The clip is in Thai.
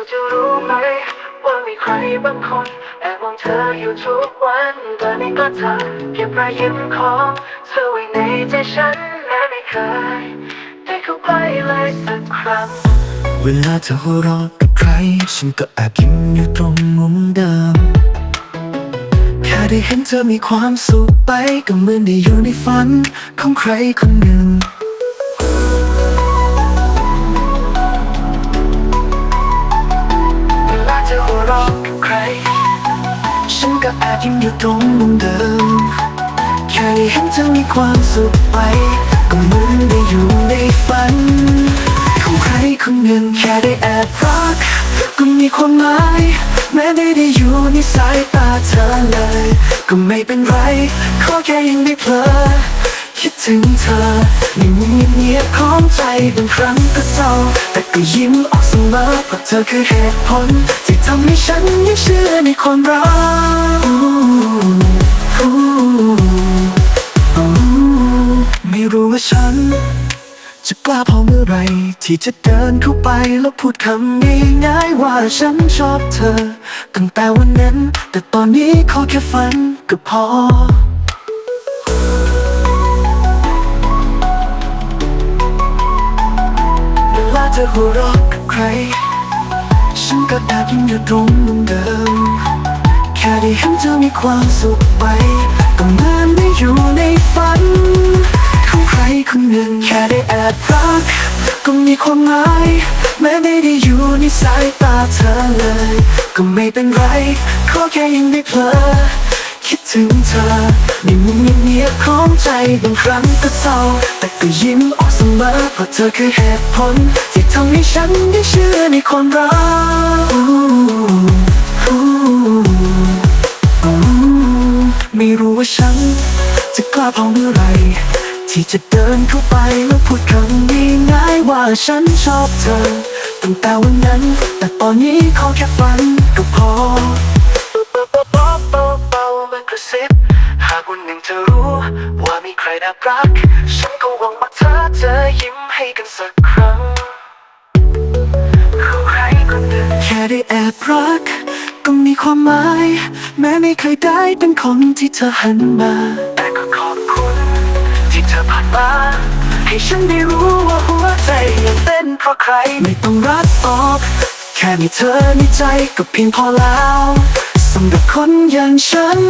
อจะรู้ไหม ว่ามีใครบางคน แอบมองเธออยู่ทุกวันตอนนี้ก็เธอเก็บรอยยิ้มของเธอไว้ในใจฉันและไม่เคยได้เข้าไปเลยสักครั้ง เวลาเธอหัวเราะกับใคร ฉันก็แอบยิ้มอยู่ตรงมุมเดิม แค่ได้เห็นเธอมีความสุขไปก็เหมือนได้อยู่ในฝันของใครคนหนึ่ง ก็แอบยิ้มอยู่ตรงมุมเดิม แค่ได้เห็นเธอมีความสุขไป ก็เหมือนได้อยู่ในฝัน ของใครคนหนึ่งแค่ได้แอบรัก ก็มีความหมาย แม้ไม่ได้อยู่ในสายตาเธอเลย ก็ไม่เป็นไร ขอแค่ยังได้เพลอคิดถึงเธอในมุมเงียบๆของใจบางครั้งก็เศร้า ก็ยิ้มออกเสมอเพราะเธอคือเหตุผล ที่ทำให้ฉันยังเชื่อในความรักไม่รู้ว่าฉัน จะกล้าพอเมื่อไร ที่จะเดินเข้าไปแล้วพูดคำง่ายๆว่าฉันชอบเธอ ตั้งแต่วันนั้น แต่ตอนนี้ขอแค่ฝันก็พอ หัวเราะกับใคร ฉันก็แอบยิ้มอยู่ตรงมุมเดิม แค่ได้เห็นเธอมีความสุขไป ก็เหมือนได้อยู่ในฝันของใครคนหนึ่งแค่ได้แอบรัก ก็มีความหมายแม้ไม่ได้อยู่ในสายตาเธอเลย ก็ไม่เป็นไร ขอแค่ยังได้เพลอคิดถึงเธอในมุมเงียบๆของใจบางครั้งก็เศร้า แต่ก็ยิ้มออกเสมอเพราะเธอคือเหตุผลที่ ทำให้ฉันได้เชื่อในความรักไม่รู้ว่าฉัน จะกล้าพอเมื่อไร ที่จะเดินเข้าไปแล้วพูดคำง่ายๆว่าฉันชอบเธอตั้งแต่วันนั้น แต่ตอนนี้ขอแค่ฝันก็พอเบาๆเบาๆมากระซิบหากวันหนึ่งเธอรู้ ว่ามีใครแอบรัก ฉันก็หวังว่าเธอจะยิ้มให้กันสัก คนหนึ่งแค่ได้แอบรัก ก็มีความหมาย แม้ไม่เคยได้เป็นคนที่เธอหันมา แต่ก็ขอบคุณ ที่เธอผ่านมาให้ฉันได้รู้ว่าหัวใจยังเต้นเพราะใคร ไม่ต้องรักออกแค่มีเธอในใจก็เพียงพอแล้วสำหรับคนอย่างฉัน